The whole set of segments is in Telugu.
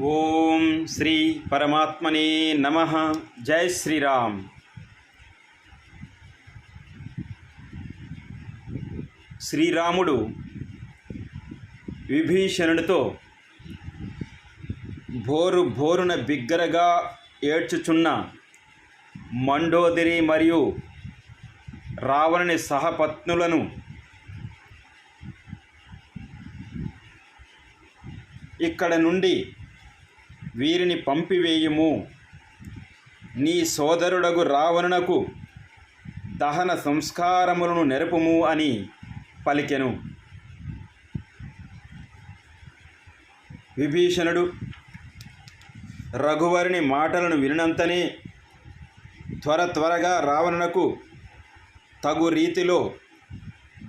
ఓం శ్రీ పరమాత్మనే నమ. జై శ్రీరామ్. శ్రీరాముడు విభీషణుడితో భోరు భోరున బిగ్గరగా ఏడ్చుచున్న మండోదరి మరియు రావణుని సహపత్నులను ఇక్కడ నుండి వీరిని పంపివేయుము. నీ సోదరుడగు రావణునకు దహన సంస్కారములను నెరపుము అని పలికెను. విభీషణుడు రఘువరుని మాటలను వినంతనే త్వర త్వరగా రావణునకు తగు రీతిలో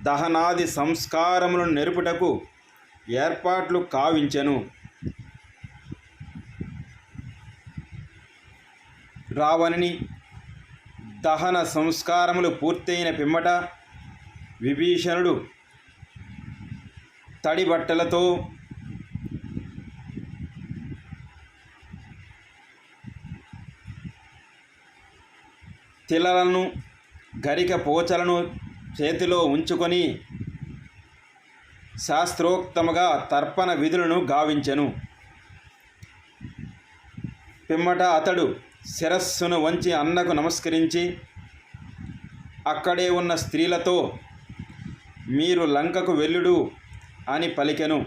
దహనాది సంస్కారములను నెరుపుటకు ఏర్పాట్లు కావించెను. రావణుని దహన సంస్కారములు పూర్తయిన పిమ్మట విభీషణుడు తడి బట్టలతో తిలలను గరిక పోచలను చేతిలో ఉంచుకొని శాస్త్రోక్తముగా తర్పణ విధులను గావించెను. పిమ్మట అతడు శిరస్సును వంచి అన్నకు నమస్కరించి అక్కడే ఉన్న స్త్రీలతో మీరు లంకకు వెళ్ళుడు అని పలికెను.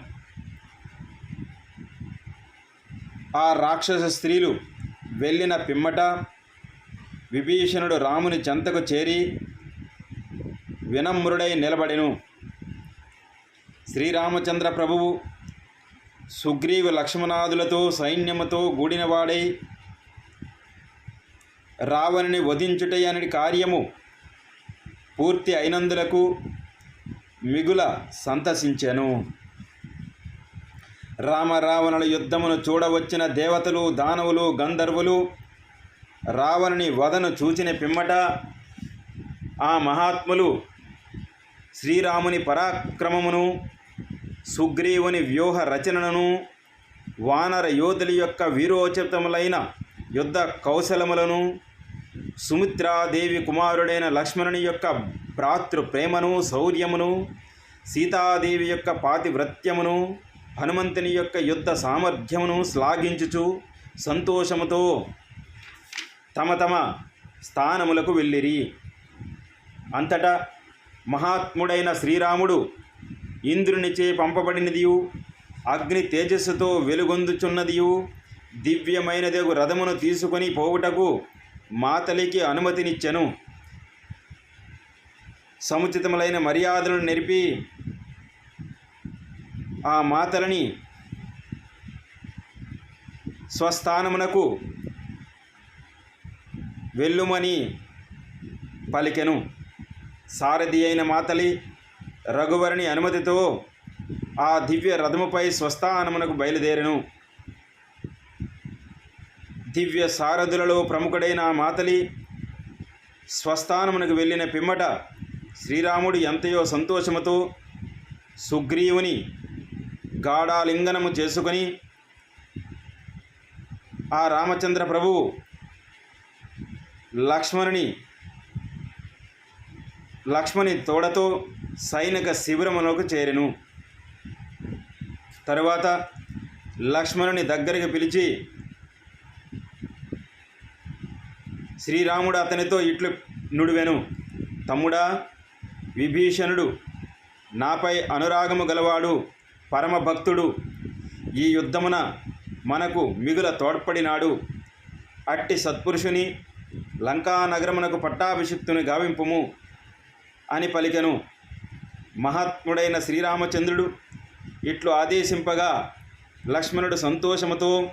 ఆ రాక్షస స్త్రీలు వెళ్ళిన పిమ్మట విభీషణుడు రాముని చెంతకు చేరి వినమ్రుడై నిలబడెను. శ్రీరామచంద్ర ప్రభువు సుగ్రీవ లక్ష్మణాదులతో సైన్యముతో గూడినవాడై రావణుని వధించుటయని కార్యము. పూర్తి అయినందులకు మిగుల సంతసించెను. రామరావణుల యుద్ధమును చూడవచ్చిన దేవతలు దానవులు గంధర్వులు రావణుని వదను చూచిన పిమ్మట ఆ మహాత్ములు శ్రీరాముని పరాక్రమమును సుగ్రీవుని వ్యూహ రచనను వానర యోధుల యొక్క వీరోచితములైన యుద్ధ కౌశలములను సుమిత్రాదేవి కుమారుడైన లక్ష్మణుని యొక్క భ్రాతృ ప్రేమను శౌర్యమును సీతాదేవి యొక్క పాతివ్రత్యమును హనుమంతుని యొక్క యుద్ధ సామర్థ్యమును శ్లాఘించుచు సంతోషముతో తమ తమ స్థానములకు వెళ్ళిరి. అంతటా మహాత్ముడైన శ్రీరాముడు ఇంద్రునిచే పంపబడినదియు అగ్ని తేజస్సుతో వెలుగొందుచున్నదియు దివ్యమైనదగు రథమును తీసుకొని పోవుటకు మాతలికి అనుమతినిచ్చెను. సముచితములైన మర్యాదలను నెరిపి ఆ మాతలని స్వస్థానమునకు వెళ్ళుమని పలికెను. సారథి అయిన మాతలి రఘువరుని అనుమతితో ఆ దివ్య రథముపై స్వస్థానమునకు బయలుదేరెను. దివ్య సారథులలో ప్రముఖుడైన మాతలి స్వస్థానమునకు వెళ్ళిన పిమ్మట శ్రీరాముడు ఎంతయో సంతోషముతో సుగ్రీవుని గాఢాలింగనము చేసుకొని ఆ రామచంద్ర ప్రభువు లక్ష్మణుని లక్ష్మణి తోడతో సైనిక శిబిరములోకి చేరెను. తరువాత లక్ష్మణుని దగ్గరికి పిలిచి శ్రీరాముడు అతనితో ఇట్లు నుడివెను. తమ్ముడా విభీషణుడు నాపై అనురాగము గలవాడు పరమభక్తుడు. ఈ యుద్ధమున మనకు మిగుల తోడ్పడినాడు. అట్టి సత్పురుషుని లంకానగరమునకు పట్టాభిషిక్తుని గావింపుము అని పలికెను. మహాత్ముడైన శ్రీరామచంద్రుడు ఇట్లు ఆదేశింపగా లక్ష్మణుడు సంతోషముతో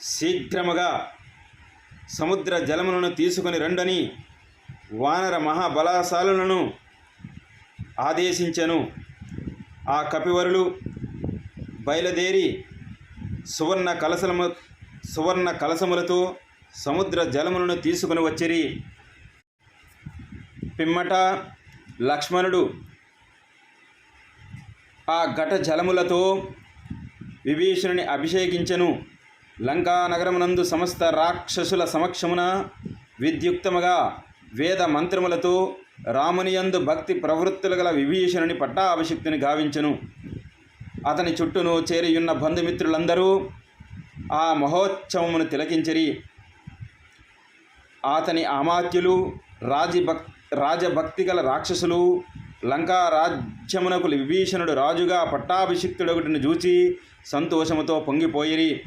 శీఘ్రముగా సముద్ర జలములను తీసుకుని రండని వానర మహాబలాశాలులను ఆదేశించెను. ఆ కపివరులు బయలుదేరి సువర్ణ కలసలము సువర్ణ కలసములతో సముద్ర జలములను తీసుకుని వచ్చిరి. పిమ్మట లక్ష్మణుడు ఆ ఘట జలములతో విభీషణుని అభిషేకించెను. లంకా నగరమునందు సమస్త రాక్షసుల సమక్షమున విద్యుక్తముగా వేద మంత్రములతో రామునియందు భక్తి ప్రవృత్తులు గల విభీషణుని పట్టాభిషిక్తుని గావించెను. అతని చుట్టూను చేరియున్న బంధుమిత్రులందరూ ఆ మహోత్సవమును తిలకించిరి. అతని అమాత్యులు రాజభక్ రాజభక్తి గల రాక్షసులు లంకా రాజ్యమునకు విభీషణుడు రాజుగా పట్టాభిషిక్తుడొకటిని చూచి సంతోషముతో పొంగిపోయిరి.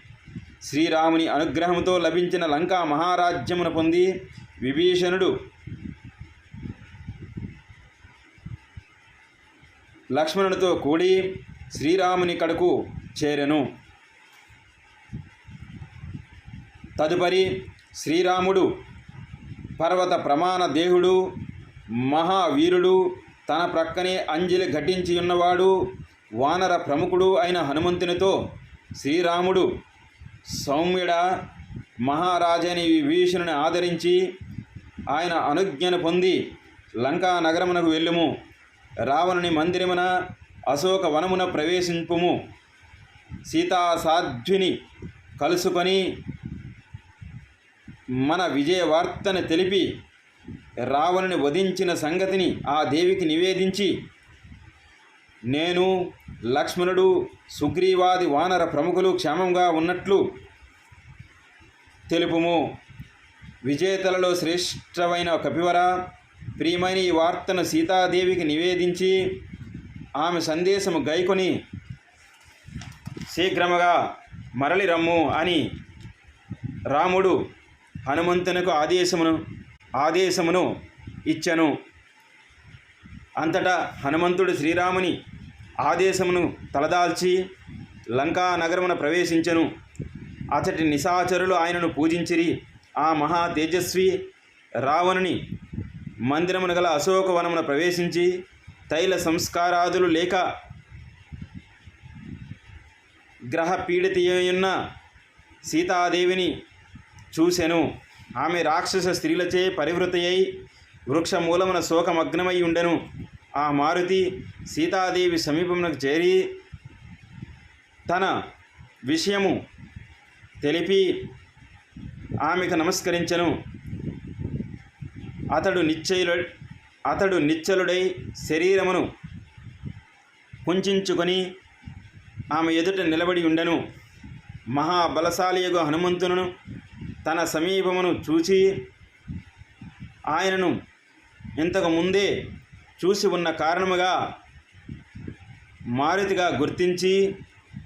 శ్రీరాముని అనుగ్రహముతో లభించిన లంకా మహారాజ్యమును పొంది విభీషణుడు లక్ష్మణునితో కూడి శ్రీరాముని కడకు చేరెను. తదుపరి శ్రీరాముడు పర్వత ప్రమాణ దేహుడు మహావీరుడు తన ప్రక్కనే అంజలి ఘటించి ఉన్నవాడు వానర ప్రముఖుడు అయిన హనుమంతునితో శ్రీరాముడు సౌమ్యుడ మహారాజని విభీషణుని ఆదరించి ఆయన అనుజ్ఞను పొంది లంకా నగరమునకు వెళ్ళుము. రావణుని మందిరమున అశోక వనమున ప్రవేశింపుము. సీతాసాధ్విని కలుసుకొని మన విజయ వార్తను తెలిపి రావణుని వధించిన సంగతిని ఆ దేవికి నివేదించి నేను లక్ష్మణుడు సుగ్రీవాది వానర ప్రముఖులు క్షేమంగా ఉన్నట్లు తెలుపుము. విజేతలలో శ్రేష్టమైన కపివర ప్రియమైన ఈ వార్తను సీతాదేవికి నివేదించి ఆమె సందేశము గైకొని శీఘ్రముగా మరలి రమ్ము అని రాముడు హనుమంతునకు ఆదేశమును ఆదేశమును ఇచ్చను. అంతటా హనుమంతుడు శ్రీరాముని ఆదేశమును తలదాల్చి లంకా నగరమున ప్రవేశించెను. అతటి నిశాచరులు ఆయనను పూజించిరి. ఆ మహా తేజస్వి రావణుని మందిరమున గల అశోకవనమున ప్రవేశించి తైల సంస్కారాదులు లేక గ్రహ పీడితయున్న సీతాదేవిని చూసెను. ఆమె రాక్షస స్త్రీలచే పరివృతయై వృక్ష మూలమున శోకమగ్నమై ఉండెను. ఆ మారుతి సీతాదేవి సమీపమునకు చేరి తన విషయము తెలిపి ఆమెకు నమస్కరించెను. అతడు నిశ్చయులు అతడు నిశ్చలుడై శరీరమును కుంచుకొని ఆమె ఎదుట నిలబడి ఉండెను. మహాబలశాలియగు హనుమంతును తన సమీపమును చూచి ఆయనను ఇంతకు ముందే చూసి ఉన్న కారణముగా మారుతిగా గుర్తించి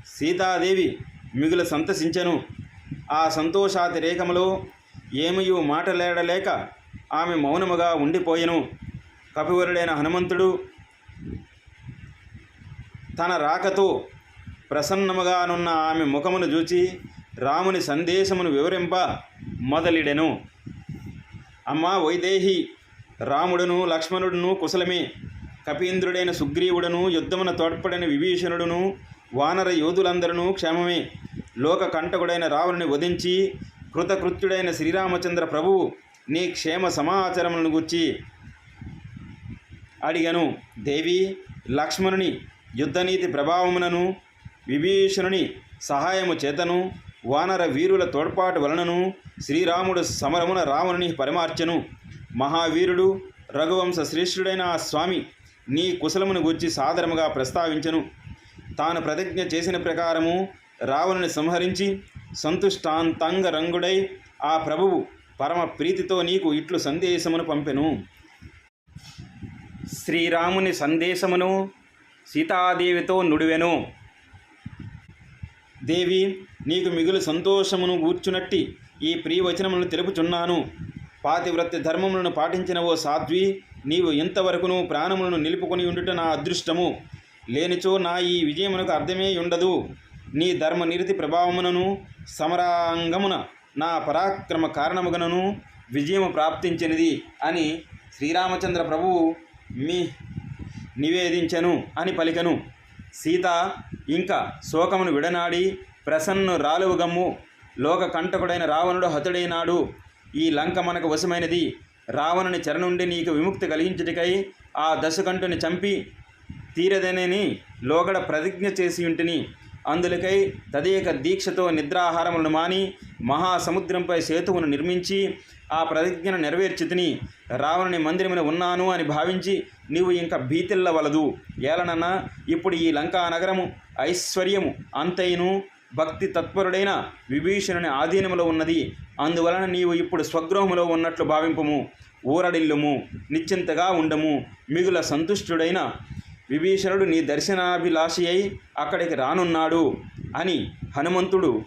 సీతాదేవి మిగుల సంతసించెను. ఆ సంతోషాతిరేకములో ఏమయూ మాటలేడలేక ఆమె మౌనముగా ఉండిపోయెను. కపివరుడైన హనుమంతుడు తన రాకతో ప్రసన్నముగానున్న ఆమె ముఖమును చూచి రాముని సందేశమును వివరింప మొదలిడెను. అమ్మా వైదేహి రాముడును లక్ష్మణుడును కుశలమే. కపీంద్రుడైన సుగ్రీవుడను యుద్ధమున తోడ్పడిన విభీషణుడును వానర యోధులందరూ క్షేమమే. లోక కంటకుడైన రావణుని వధించి కృతకృత్యుడైన శ్రీరామచంద్ర ప్రభువు నీ క్షేమ సమాచారములను గుర్చి అడిగను. దేవి లక్ష్మణుని యుద్ధనీతి ప్రభావమునను విభీషణుని సహాయము చేతను వానర వీరుల తోడ్పాటు వలనను శ్రీరాముడు సమరమున రావణుని పరిమార్చెను. మహావీరుడు రఘువంశ శ్రేష్ఠుడైన ఆ స్వామి నీ కుశలమును గుర్చి సాదరముగా ప్రస్తావించెను. తాను ప్రతిజ్ఞ చేసిన ప్రకారము రావణుని సంహరించి సంతుష్టాంతంగ రంగుడై ఆ ప్రభువు పరమ ప్రీతితో నీకు ఇట్లు సందేశమును పంపెను. శ్రీరాముని సందేశమును సీతాదేవితో నుడివెను. దేవి నీకు మిగులు సంతోషమును గూర్చునట్టి ఈ ప్రియవచనములను తెలుపుచున్నాను. పాతివ్రత్య ధర్మములను పాటించిన ఓ సాధ్వి నీవు ఇంతవరకును ప్రాణములను నిలుపుకొని ఉండుట నా అదృష్టము. లేనిచో నా ఈ విజయమునకు అర్థమే ఉండదు. నీ ధర్మ నిరతి ప్రభావమునను సమరాంగమున నా పరాక్రమ కారణముగనను విజయము ప్రాప్తించినది అని శ్రీరామచంద్ర ప్రభువు మీ నివేదించెను అని పలికను. సీత ఇంకా శోకమును విడనాడి ప్రసన్ను రాలువగమ్ము లోక కంటకుడైన రావణుడు హతుడైనాడు. ఈ లంక మనకు వశమైనది. రావణుని చెర నుండి నీకు విముక్తి కలిగించుటకై ఆ దశకంఠుని చంపి తీరదనని లోగడ ప్రతిజ్ఞ చేసి ఉంటిని. అందులకై తదేక దీక్షతో నిద్రాహారములను మాని మహాసముద్రంపై సేతువును నిర్మించి ఆ ప్రతిజ్ఞను నెరవేర్చితిని. రావణుని మందిరమున ఉన్నాను అని భావించి నీవు ఇంకా భీతిల్లవలదు. ఏలనన్నా ఇప్పుడు ఈ లంకా నగరము ఐశ్వర్యము అంతైను భక్తి తత్పరుడైన విభీషణుని ఆధీనములో ఉన్నది. అందువలన నీవు ఇప్పుడు స్వగృహములో ఉన్నట్లు భావింపము ఊరడిల్లుము నిశ్చింతగా ఉండము. మిగుల సంతుష్టుడైన విభీషణుడు నీ దర్శనాభిలాషి అయి అక్కడికి రానున్నాడు అని హనుమంతుడు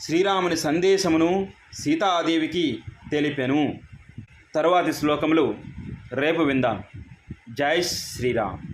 శ్రీరాముని సందేశమును సీతాదేవికి తెలిపెను. తరువాతి శ్లోకములు రేపు విందాం. జై శ్రీరామ్.